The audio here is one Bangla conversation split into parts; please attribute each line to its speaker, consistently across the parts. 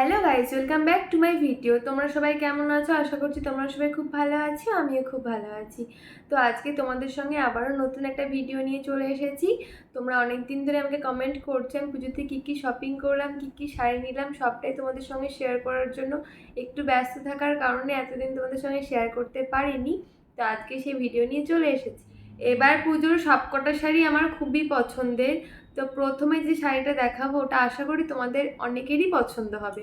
Speaker 1: Hello guys welcome back to my video তোমরা সবাই কেমন আছো? আশা করছি তোমরা সবাই খুব ভালো আছো, আমিও খুব ভালো আছি। তো আজকে তোমাদের সঙ্গে আবারও নতুন একটা ভিডিও নিয়ে চলে এসেছি। তোমরা অনেক দিন ধরে আমাকে কমেন্ট করছ, আমি পুজোতে কী কী শপিং করলাম, কী কী শাড়ি নিলাম, সবটাই তোমাদের সঙ্গে শেয়ার করার জন্য একটু ব্যস্ত থাকার কারণে এতদিন তোমাদের সঙ্গে শেয়ার করতে পারিনি। তো আজকে সেই ভিডিও নিয়ে চলে এসেছি। এবার পুজোর সবকটা শাড়ি আমার খুবই পছন্দের। তো প্রথমে যে শাড়িটা দেখাবো, ওটা আশা করি তোমাদের অনেকেরই পছন্দ হবে।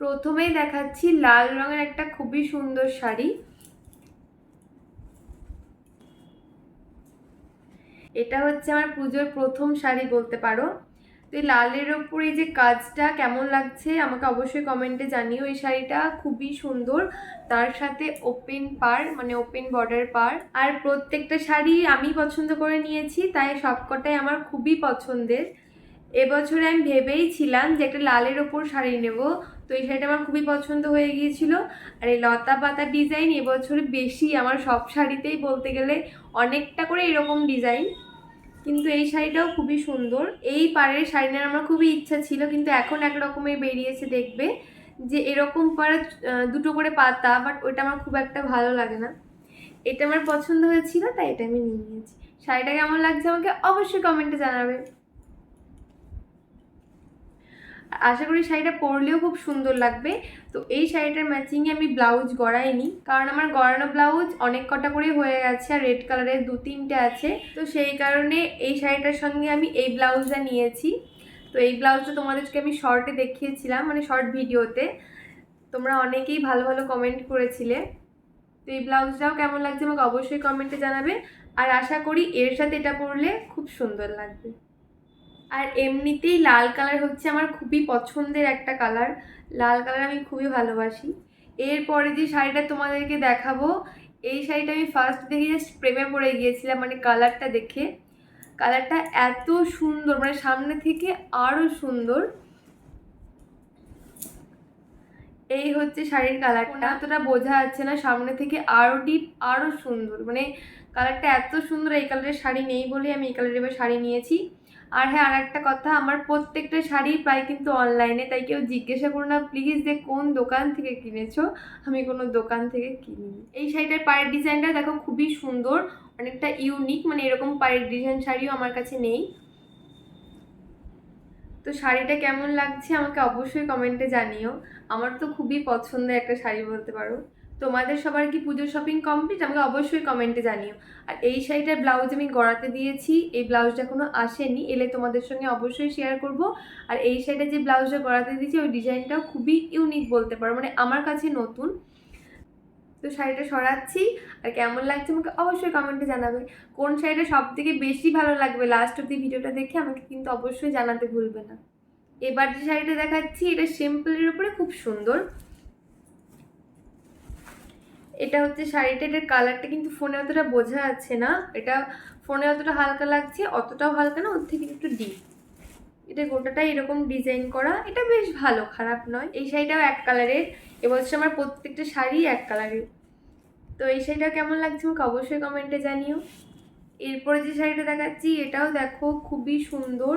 Speaker 1: প্রথমেই দেখাচ্ছি লাল রঙের একটা খুবই সুন্দর শাড়ি। এটা হচ্ছে আমার পুজোর প্রথম শাড়ি বলতে পারো। তো এই লালের ওপর এই যে কাজটা কেমন লাগছে, আমাকে অবশ্যই কমেন্টে জানিও। এই শাড়িটা খুবই সুন্দর। তার সাথে ওপেন পার মানে ওপেন বর্ডার পার আর প্রত্যেকটা শাড়ি আমি পছন্দ করে নিয়েছি, তাই সবকটাই আমার খুবই পছন্দের। এবছরে আমি ভেবেই ছিলাম যে একটা লালের ওপর শাড়ি নেব। তো এই শাড়িটা আমার খুবই পছন্দ হয়ে গিয়েছিল। আর এই লতা পাতা ডিজাইন এবছরে বেশি। আমার সব শাড়িতেই বলতে গেলে অনেকটা করে এরকম ডিজাইন কিন্তু এই শাড়িটাও খুবই সুন্দর। এই পাড়ের শাড়ি নেওয়ার আমার খুবই ইচ্ছা ছিল, কিন্তু এখন এক রকমের বেরিয়েছে দেখবে যে এরকম পাড়া দুটো করে পাতা বাট ওটা আমার খুব একটা ভালো লাগে না। এটা আমার পছন্দ হয়েছিল, তাই এটা আমি নিয়ে নিয়েছি। শাড়িটা কেমন লাগছে আমাকে অবশ্যই কমেন্টে জানাবে। আশা করি শাড়িটা পরলেও খুব সুন্দর লাগবে। তো এই শাড়িটার ম্যাচিংয়ে আমি ব্লাউজ গড়াইনি, কারণ আমার গড়ানো ব্লাউজ অনেক কটা করে হয়ে গেছে আর রেড কালারের দু তিনটে আছে। তো সেই কারণে এই শাড়িটার সঙ্গে আমি এই ব্লাউজটা নিয়েছি। তো এই ব্লাউজটা তোমাদেরকে আমি শর্টে দেখিয়েছিলাম মানে শর্ট ভিডিওতে। তোমরা অনেকেই ভালো ভালো কমেন্ট করেছিলে। তো এই ব্লাউজটাও কেমন লাগছে আমাকে অবশ্যই কমেন্টে জানাবে। আর আশা করি এর সাথে এটা পরলে খুব সুন্দর লাগবে। আর এমনিতেই লাল কালার হচ্ছে আমার খুবই পছন্দের একটা কালার। লাল কালার আমি খুবই ভালোবাসি। এরপরে যে শাড়িটা তোমাদেরকে দেখাবো, এই শাড়িটা আমি ফার্স্ট দেখে জাস্ট প্রেমে পড়ে গিয়েছিলাম মানে কালারটা দেখে। কালারটা এত সুন্দর মানে সামনে থেকে আরও সুন্দর। এই হচ্ছে শাড়ির কালারটা। অতটা বোঝা যাচ্ছে না, সামনে থেকে আরও ডিপ আরও সুন্দর। মানে কালারটা এত সুন্দর, এই কালারের শাড়ি নেই বলে আমি এই কালারের শাড়ি নিয়েছি। আর হ্যাঁ আর একটা কথা, আমার প্রত্যেকটা শাড়ি প্রায় কিন্তু অনলাইনে তাই কেউ জিজ্ঞাসা করো না প্লিজ যে কোন দোকান থেকে কিনেছো, আমি কোনো দোকান থেকে কিনিনি। এই শাড়িটার পায়ের ডিজাইনটা দেখো খুবই সুন্দর, অনেকটা ইউনিক মানে এরকম পায়ের ডিজাইন শাড়িও আমার কাছে নেই। তো শাড়িটা কেমন লাগছে আমাকে অবশ্যই কমেন্টে জানিও। আমার তো খুবই পছন্দের একটা শাড়ি বলতে পারো। তোমাদের সবার কি পুজো শপিং কমপ্লিট আমাকে অবশ্যই কমেন্টে জানিও। আর এই শাড়িটার ব্লাউজ আমি গড়াতে দিয়েছি, এই ব্লাউজটা এখনও আসেনি, এলে তোমাদের সঙ্গে অবশ্যই শেয়ার করব। আর এই শাড়িটা যে ব্লাউজটা গড়াতে দিয়েছি, ওই ডিজাইনটাও খুবই ইউনিক বলতে পারো মানে আমার কাছে নতুন। তো শাড়িটা সরাচ্ছি, আর কেমন লাগছে আমাকে অবশ্যই কমেন্টে জানাবে। কোন শাড়িটা সব থেকে বেশি ভালো লাগবে লাস্ট অব্দি ভিডিওটা দেখে, আমাকে কিন্তু অবশ্যই জানাতে ভুলবে না। এবার যে শাড়িটা দেখাচ্ছি, এটা সিম্পলের উপরে খুব সুন্দর। এটা হচ্ছে শাড়িটা, এটার কালারটা কিন্তু ফোনে অতটা বোঝা যাচ্ছে না। এটা ফোনে অতটা হালকা লাগছে, অতটাও হালকা না, ওর থেকে একটু ডিপ এটা গোটাটা এরকম ডিজাইন করা, এটা বেশ ভালো, খারাপ নয়। এই শাড়িটাও এক কালারের এবছর আমার প্রত্যেকটা শাড়ি এক কালারের তো এই শাড়িটা কেমন লাগছে আমাকে অবশ্যই কমেন্টে জানিও। এরপরে যে শাড়িটা দেখাচ্ছি, এটাও দেখো খুবই সুন্দর।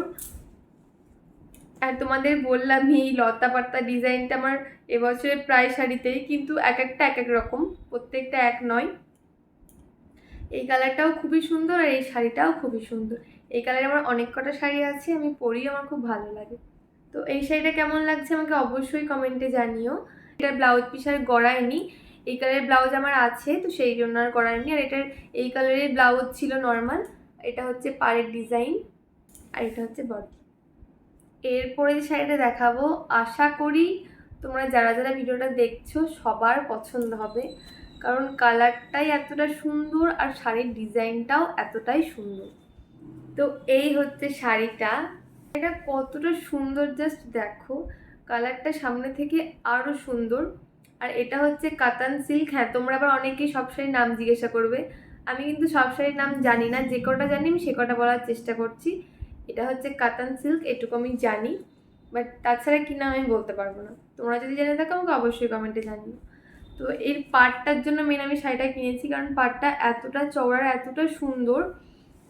Speaker 1: আর তোমাদের বললাম এই লতা পাতা ডিজাইনটা আমার এবছরের প্রায় শাড়িতেই, কিন্তু এক একটা এক এক রকম, প্রত্যেকটা এক নয়। এই কালারটাও খুবই সুন্দর আর এই শাড়িটাও খুবই সুন্দর। এই কালারে আমার অনেক কটা শাড়ি আছে, আমি পরি আমার খুব ভালো লাগে। তো এই শাড়িটা কেমন লাগছে আমাকে অবশ্যই কমেন্টে জানিও। এটার ব্লাউজ পিস আর গড়ায়নি। এই কালারের ব্লাউজ আমার আছে, তো সেই জন্য আর গড়ায়নি। আর এটার, এই কালারের ব্লাউজ ছিল নর্মাল, এটা হচ্ছে পাড়ের ডিজাইন, আর এটা হচ্ছে বডি। এরপরে যে শাড়িটা দেখাবো। আশা করি তোমরা যারা যারা ভিডিওটা দেখছ সবার পছন্দ হবে। কারণ কালারটাই এতটা সুন্দর আর শাড়ির ডিজাইনটাও এতটাই সুন্দর। তো এই হচ্ছে শাড়িটা। এটা কতটা সুন্দর জাস্ট দেখো। কালারটা সামনে থেকে আরও সুন্দর। আর এটা হচ্ছে কাতান সিল্ক। হ্যাঁ তোমরা আবার অনেকেই সব শাড়ির নাম জিজ্ঞাসা করবে। আমি কিন্তু সব শাড়ির নাম জানি না। যে কটা জানি আমি সে কটা বলার চেষ্টা করছি। এটা হচ্ছে কাতান সিল্ক, এটুকু আমি জানি, বাট তাছাড়া কি না আমি বলতে পারব না। তোমরা যদি জেনে থাকো, আমাকে অবশ্যই কমেন্টে জানিও। তো এর পাটটার জন্য মেন আমি শাড়িটা কিনেছি, কারণ পাটটা এতটা চওড়ার এতটা সুন্দর।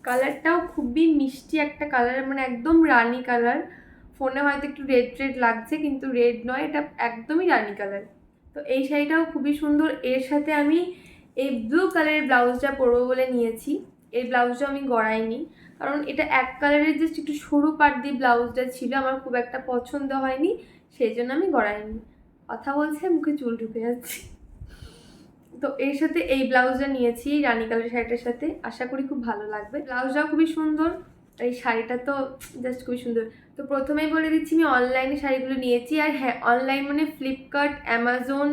Speaker 1: কালারটাও খুবই মিষ্টি একটা কালার মানে একদম রানি কালার। ফোনে হয়তো একটু রেড রেড লাগছে, কিন্তু রেড নয়, এটা একদমই রানি কালার। তো এই শাড়িটাও খুবই সুন্দর। এর সাথে আমি এই ব্লু কালারের ব্লাউজটা পরবো বলে নিয়েছি। এই ব্লাউজটা আমি গড়াইনি। কারণ এটা এক কালারের জাস্ট একটু সরু পাট দিয়ে ব্লাউজটা ছিল, আমার খুব একটা পছন্দ হয়নি সেই জন্য আমি গড়াইনি। কথা বলছে, মুখে চুল ঢুকে যাচ্ছে। তো এর সাথে এই ব্লাউজটা নিয়েছি, রানী কালার শাড়িটার সাথে। আশা করি খুব ভালো লাগবে। ব্লাউজটাও খুবই সুন্দর, এই শাড়িটা তো জাস্ট খুবই সুন্দর। তো প্রথমেই বলে দিচ্ছি, আমি অনলাইনে শাড়িগুলো নিয়েছি। আর হ্যাঁ অনলাইন মানে ফ্লিপকার্ট অ্যামাজন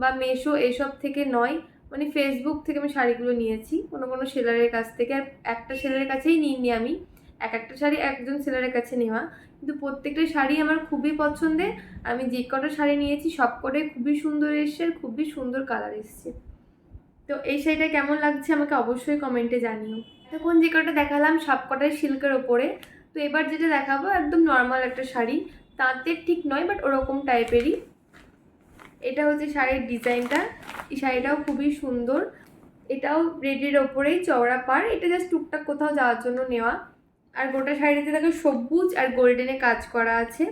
Speaker 1: বা মেশো এসব থেকে নয়। মানে ফেসবুক থেকে আমি শাড়িগুলো নিয়েছি। কোনো কোনো সেলারের কাছ থেকে আর একটা সেলারের কাছেই নিইনি আমি। এক একটা শাড়ি একজন সেলারের কাছে নেওয়া। কিন্তু প্রত্যেকটা শাড়ি আমার খুবই পছন্দের। আমি যে কটা শাড়ি নিয়েছি সব কটাই খুবই সুন্দর এসছে আর খুবই সুন্দর কালার এসছে। তো এই শাড়িটা কেমন লাগছে আমাকে অবশ্যই কমেন্টে জানিও। তখন যে কটা দেখালাম সব কটাই সিল্কের ওপরে। তো এবার যেটা দেখাবো একদম নর্মাল একটা শাড়ি। তাঁতের ঠিক নয় বাট ওরকম টাইপেরই এটা হচ্ছে শাড়ির ডিজাইনটা এই শাড়িটাও খুবই সুন্দর। এটাও রেডের ওপরেই চওড়া পার এটা জাস্ট টুকটাক কোথাও যাওয়ার জন্য নেওয়া। আর গোটা শাড়িতে দেখো সবুজ আর গোল্ডেনে কাজ করা আছে।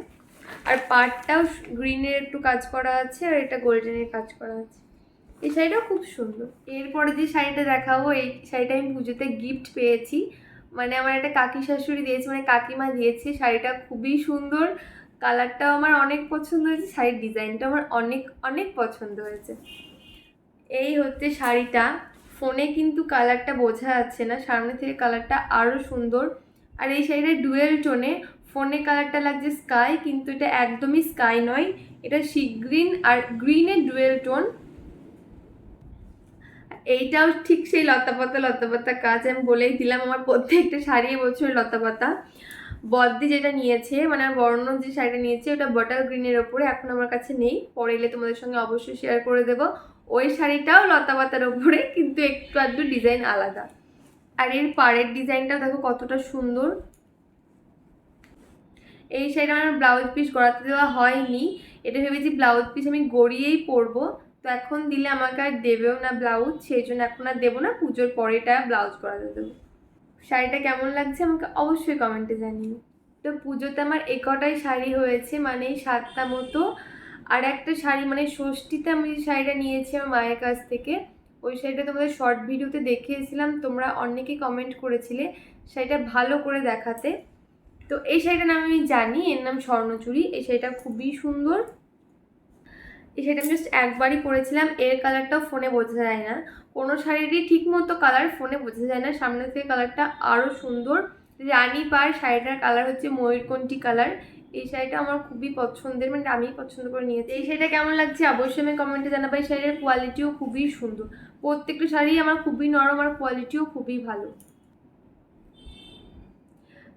Speaker 1: আর পাটটাও গ্রিনের একটু কাজ করা আছে আর এটা গোল্ডেনের কাজ করা আছে। এই শাড়িটাও খুব সুন্দর। এরপরে যে শাড়িটা দেখাবো, এই শাড়িটা আমি পুজোতে গিফট পেয়েছি। মানে আমার একটা কাকি শাশুড়ি দিয়েছে মানে কাকিমা দিয়েছে। শাড়িটা খুবই সুন্দর। কালারটাও আমার অনেক পছন্দ হয়েছে, শাড়ির ডিজাইনটা আমার অনেক অনেক পছন্দ হয়েছে। এই হচ্ছে শাড়িটা। ফোনে কিন্তু কালারটা বোঝা যাচ্ছে না। সামনে থেকে কালারটা আরও সুন্দর। আর এই শাড়িটা ডুয়েল টোনে। ফোনে কালারটা লাগছে স্কাই, কিন্তু এটা একদমই স্কাই নয়। এটা সি গ্রিন আর গ্রিনের ডুয়েল টোন। এইটাও ঠিক সেই লতাপাতা লতাপাতা কাজ। আমি বলেই দিলাম, আমার প্রত্যেকটা শাড়ি বছর লতাপাতা বদ্দি যেটা নিয়েছে মানে বর্ণ যে শাড়িটা নিয়েছে, ওটা বটাল গ্রিনের ওপরে এখন আমার কাছে নেই। পরে এলে তোমাদের সঙ্গে অবশ্যই শেয়ার করে দেবো। ওই শাড়িটাও লতাপাতার ওপরে কিন্তু একটু আধটু ডিজাইন আলাদা। আর এর পাড়ের ডিজাইনটাও দেখো কতটা সুন্দর। এই শাড়িটা আমার ব্লাউজ পিস গড়াতে দেওয়া হয়নি। এটা ভেবেছি ব্লাউজ পিস আমি গড়িয়েই পরবো। তো এখন দিলে আমাকে আর দেবেও না ব্লাউজ, সেই জন্য এখন আর দেবো না, পুজোর পরেটা ব্লাউজ করাতে দেবো। শাড়িটা কেমন লাগছে আমাকে অবশ্যই কমেন্টে জানিও। তো পুজোতে আমার একটাই শাড়ি হয়েছে মানে সাতটা মতো। আর একটা শাড়ি মানে ষষ্ঠীতে আমি যে শাড়িটা নিয়েছি আমার মায়ের কাছ থেকে, ওই শাড়িটা তোমাদের শর্ট ভিডিওতে দেখিয়েছিলাম, তোমরা অনেকেই কমেন্ট করেছিলে, শাড়িটা ভালো করে দেখাতে। তো এই শাড়িটার নাম আমি জানি, এর নাম স্বর্ণচুরি, এই শাড়িটা খুবই সুন্দর। এই শাড়িটা আমি জাস্ট একবারই পরেছিলাম, এর কালারটাও ফোনে বোঝা যায় না। কোনো শাড়িরই ঠিক মতো কালার ফোনে বোঝা যায় না, সামনে থেকে কালারটা আরও সুন্দর। রানী পার শাড়িটার কালার হচ্ছে ময়ূরকণ্ঠী কালার এই শাড়িটা আমার খুবই পছন্দের মানে আমি পছন্দ করে নিয়েছি। এই শাড়িটা কেমন লাগছে? অবশ্যই আমি কমেন্টে জানাব। এই শাড়ির কোয়ালিটিও খুবই সুন্দর। প্রত্যেকটা শাড়ি আমার খুবই নরম আর কোয়ালিটিও খুবই ভালো।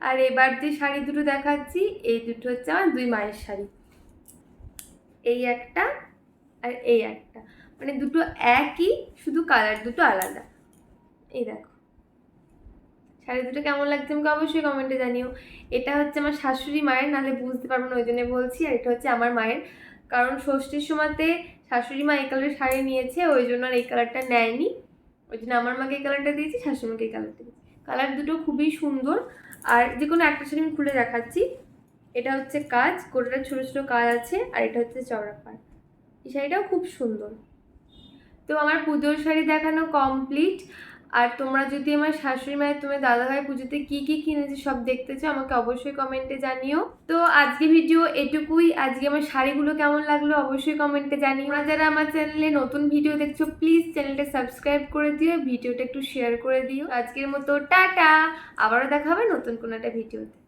Speaker 1: আর এবার যে শাড়ি দুটো দেখাচ্ছি, এই দুটো হচ্ছে আমার দুই মায়ের শাড়ি। এই একটা আর এই একটা। মানে দুটো একই, শুধু কালার দুটো আলাদা। এই দেখো। শাড়ি দুটো কেমন লাগছে আমাকে অবশ্যই কমেন্টে জানিও। এটা হচ্ছে আমার শাশুড়ি মায়ের, নাহলে বুঝতে পারব না, ওই জন্য বলছি। আর এটা হচ্ছে আমার মায়ের। কারণ ষষ্ঠীর সময়তে শাশুড়ি মা এই কালারের শাড়ি নিয়েছে, ওই জন্য আর এই কালারটা নেয়নি। ওই জন্য আমার মাকে এই কালারটা দিয়েছি, শাশুড়ি মাকে এই কালারটা দিয়েছি। কালার দুটো খুবই সুন্দর। আর যে কোনো একটা শাড়ি আমি খুলে দেখাচ্ছি। এটা হচ্ছে কাজ, গোটাটা ছোটো ছোটো কাজ আছে, আর এটা হচ্ছে চওড়া পাড় এই শাড়িটাও খুব সুন্দর। তো আমার পুজোর শাড়ি দেখানো কমপ্লিট আর তোমরা যদি আমার শাশুড়ি মায়ের তুমি দাদাভাই পুজোতে কি কি কিনেছি সব দেখতে চাও, আমাকে অবশ্যই কমেন্টে জানিও। তো আজকে ভিডিও এটুকুই। আজকে আমার শাড়িগুলো কেমন লাগল অবশ্যই কমেন্টে জানিও। না যারা আমার চ্যানেলে নতুন ভিডিও দেখছ প্লিজ চ্যানেলটা সাবস্ক্রাইব করে দিও ভিডিওটা একটু শেয়ার করে দিও। আজকের মতো টাটা। আবারও দেখা হবে নতুন কোনো একটা ভিডিওতে